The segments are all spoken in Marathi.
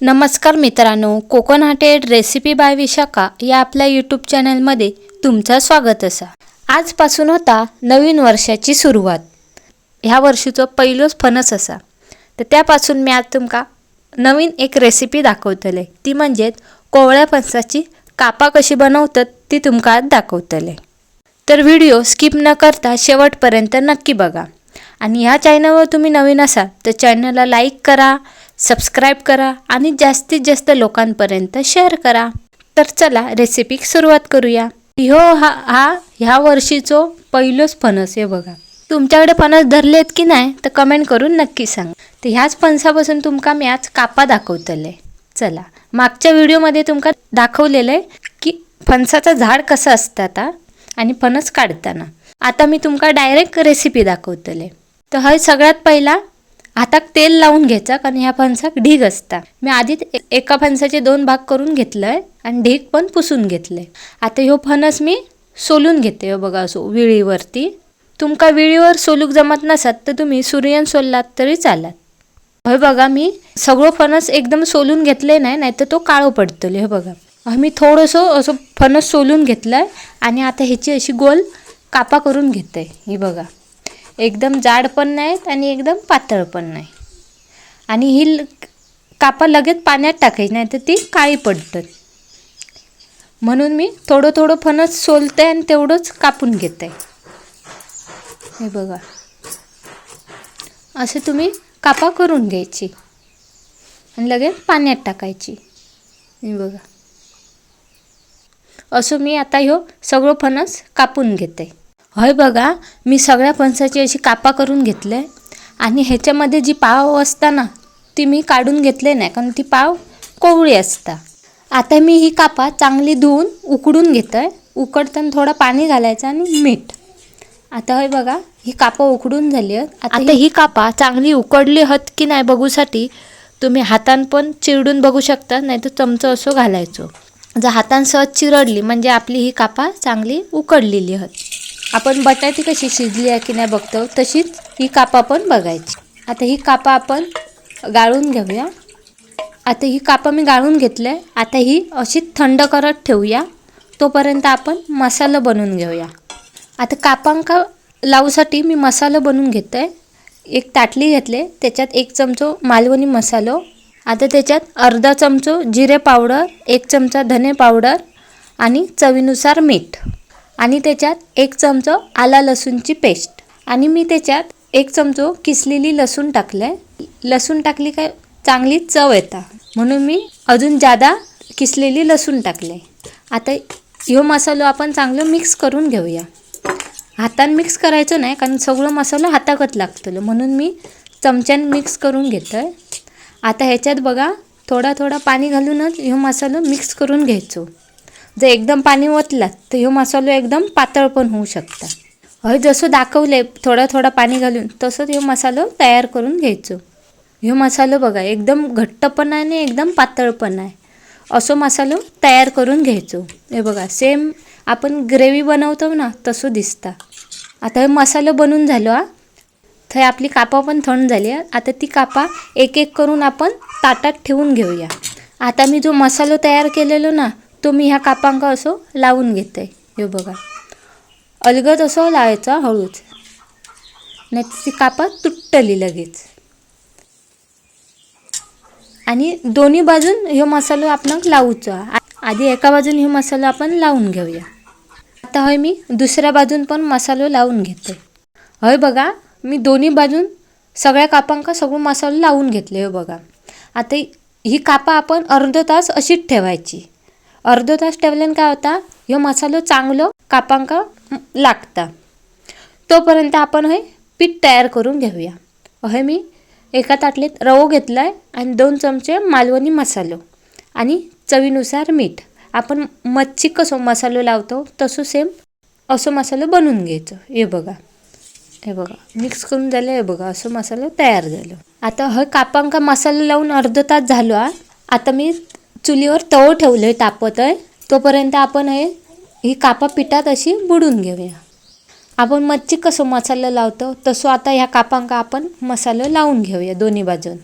नमस्कार मित्रांनो कोकणाटेड रेसिपी बाय विशाखा या आपल्या यूट्यूब चॅनलमध्ये तुमचं स्वागत असा. आजपासून होता नवीन वर्षाची सुरुवात. ह्या वर्षीचं पहिलंच फणस असा. तर त्यापासून मी आज तुमका नवीन एक रेसिपी दाखवतले. ती म्हणजे कोवळ्या फणसाची कापा कशी बनवतात ती तुमका आज दाखवतले. तर व्हिडिओ स्किप न करता शेवटपर्यंत नक्की बघा. आणि ह्या चॅनलवर तुम्ही नवीन असाल तर चॅनलला लाईक करा सबस्क्राईब करा आणि जास्तीत जास्त लोकांपर्यंत शेअर करा. तर चला रेसिपीक सुरुवात करूया. हो हा हा ह्या वर्षीचो पहिलोच फणस आहे बघा. तुमच्याकडे फणस धरलेत की नाही तर कमेंट करून नक्की सांग. तर ह्याच फणसापासून तुमका मी आज कापा दाखवतले. चला मागच्या व्हिडिओमध्ये तुमका दाखवलेलं आहे की फणसाचं झाड कसं असतं आता आणि फणस काढताना. आता मी तुमका डायरेक्ट रेसिपी दाखवतले. तर हय सगळ्यात पहिला आता तेल लावून घ्यायचा कारण ह्या फणसाक ढीग असता मी आधीच एका फणसाचे दोन भाग करून घेतलंय आणि ढीग पण पुसून घेतलंय. आता ह्यो फणस मी सोलून घेते हो बघा असो विळीवरती. तुमका विळीवर सोलूक जमत नसत तर तुम्ही सूर्यन सोललात तरी चालात. हो बघा मी सगळं फणस एकदम सोलून घेतले नाही नाही तर तो काळो पडतले हे हो बघा. मी थोडंसं असं फणस सोलून घेतलं आहे आणि आता ह्याची अशी गोल कापा करून घेते ही बघा. एकदम जाड पण नाहीत आणि एकदम पातळ पण नाही. आणि ही ल- कापा लगेच पाण्यात टाकायची नाही तर ती काळी पडतात. म्हणून मी थोडं थोडं फणस सोलते आणि तेवढंच कापून घेते हे बघा. असे तुम्ही कापा करून घ्यायची. आणि लगेच पाण्यात टाकायची. हे बघा. असं मी आता ह्यो सगळं फणस कापून घेते होय बघा मी सगळ्या फणसाची अशी कापा करून घेतले. आणि ह्याच्यामध्ये जी पाव असता ना ती मी काढून घेतले नाही कारण ती पाव कोवळी असता. आता मी ही कापा चांगली धुवून उकडून घेतोय. उकडताना थोडं पाणी घालायचं आणि मीठ. आता होय बघा ही कापा उकडून झाली आहेत. आता ही कापा चांगली उकडली हत की नाही बघूसाठी तुम्ही हातान पण चिरडून बघू शकता नाही तर चमचं असं घालायचो. जर हातान सहज चिरडली म्हणजे आपली ही कापा चांगली उकडलेली हत आपण बटाटी कशी शिजली आहे की नाही बघतो तशीच ही कापा पण बघायची. आता ही कापा आपण गाळून घेऊया. आता ही कापा मी गाळून घेतले आता ही अशी थंड करत ठेवूया. तोपर्यंत आपण मसाला बनवून घेऊया. आता कापांका लावूसाठी मी मसाला बनवून घेतो. आहे एक ताटली घेतले त्याच्यात एक चमचो मालवणी मसालो आता त्याच्यात अर्धा चमचो जिरे पावडर एक चमचा धने पावडर आणि चवीनुसार मीठ. आणि त्याच्यात एक चमचो आला लसूणची पेस्ट. आणि मी त्याच्यात एक चमचो किसलेली लसूण टाकले लसूण टाकली काय? चांगली चव येता. म्हणून मी अजून जादा किसलेली लसूण टाकले आता ह्यो मसालो आपण चांगलं मिक्स करून घेऊया. हातान मिक्स करायचं नाही कारण सगळं मसाला हाताकत लागतलो. म्हणून मी चमच्यान मिक्स करून घेतो आहे आता ह्याच्यात बघा थोडा थोडा पाणी घालूनच ह्यो मसालो मिक्स करून घ्यायचो. जर एकदम पाणी ओतलात तर ह्यो मसालो एकदम पातळ पण होऊ शकता. हय जसं दाखवले थोडं थोडं पाणी घालून तसंच ह्यो मसालो तयार करून घ्यायचो. ह्यो मसालो बघा एकदम घट्ट पण आहे आणि एकदम पातळ पण आहे. असं मसालो तयार करून घ्यायचो. हे बघा सेम आपण ग्रेव्ही बनवतो ना तसं दिसता. आता हे मसालो बनून झालो हा. थंय आपली कापा पण थंड झाली आहे आता ती कापा एक एक करून आपण ताटात ठेवून घेऊया. आता मी जो मसालो तयार केलेलो ना तो मी ह्या कापांका असो लावून घेते. हे बघा. अलगद असं लावायचा हळूच. नाही ती कापं तुटली लगेच. आणि दोन्ही बाजून ह्यो मसालो आपण लावूचो. आ- आधी एका बाजून ह्यो मसालो आपण लावून घेऊया. आता हय मी दुसऱ्या बाजून पण मसालो लावून घेते. हय बघा मी दोन्ही बाजून सगळ्या कापांका सगळं मसालो लावून घेतले हो बघा. आता ही कापा आपण अर्ध तास अशीच ठेवायची. अर्धो तास ठेवल्यानं काय होता? ह्यो मसालो चांगलो कापांका लागता. तोपर्यंत आपण हे पीठ तयार करून घेऊया. हे मी एका ताटलीत रवो घेतला आहे आणि दोन चमचे मालवणी मसालो आणि चवीनुसार मीठ. आपण मच्छी कसं मसालो लावतो तसं सेम असं मसालो बनवून घ्यायचं. हे बघा. हे बघा. मिक्स करून झालं हे बघा. असं मसालो तयार झालं. आता हे कापांका मसाला लावून अर्धा तास झालो हा. आता मी चुलीवर तवो ठेवलं आहे तापत आहे तोपर्यंत आपण हे ही कापा पिठात अशी बुडून घेऊया. आपण मच्छी कसं मसाला लावतो तसं आता ह्या कापांका आपण मसालो लावून घेऊया दोन्ही बाजून.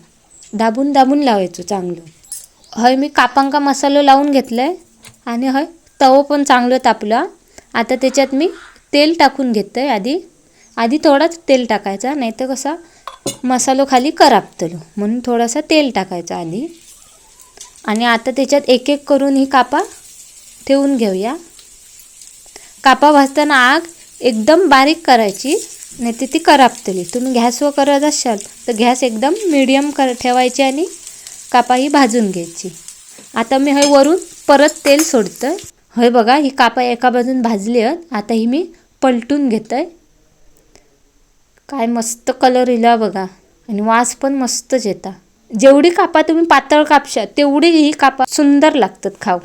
दाबून दाबून लावायचो चांगलं. हय मी कापांका मसालो लावून घेतलाय आणि हय तवो पण चांगलं तापला. आता त्याच्यात मी तेल टाकून घेतोय आधी. आधी थोडाच तेल टाकायचा नाही तर कसा मसालो खाली करापतलो. म्हणून थोडासा तेल टाकायचा आधी. आणि आता त्याच्यात एक एक करून ही कापा ठेवून घेऊया. कापा भाजताना आग एकदम बारीक करायची नाही तर ती करापतली. तुम्ही गॅसवर करत असाल तर गॅस एकदम मिडियम कर ठेवायची आणि कापा ही भाजून घ्यायची. आता मी हय वरून परत तेल सोडतं हय बघा ही कापा एका बाजून भाजली आहेत. आता ही मी पलटून घेतोय. काय मस्त कलर इला बघा. आणि वास पण मस्तच येता. जेवढी कापा तुम्ही पातळ कापशा तेवढी ही कापा सुंदर लागतात खाऊ.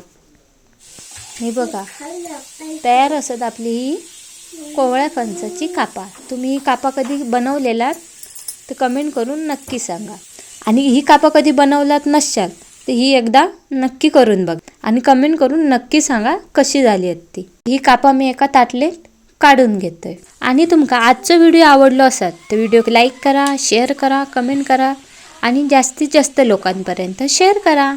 हे बघा तयार असत आपली ही कोवळ्या फणसाची कापा. तुम्ही ही कापा कधी बनवलेलात तर कमेंट करून नक्की सांगा. आणि ही कापा कधी बनवलात नसाल तर ही एकदा नक्की करून बघ. आणि कमेंट करून नक्की सांगा कशी झाली आहेत ती. ही कापा मी एका ताटलेत काढून घेतोय. आणि तुमका आजचो व्हिडिओ आवडलो असत तर व्हिडिओ लाईक करा शेअर करा कमेंट करा. आणि जास्तीत जास्त लोकांपर्यंत शेअर करा.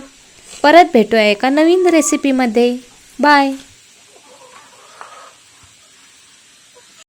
परत भेटूया एका नवीन रेसिपीमध्ये बाय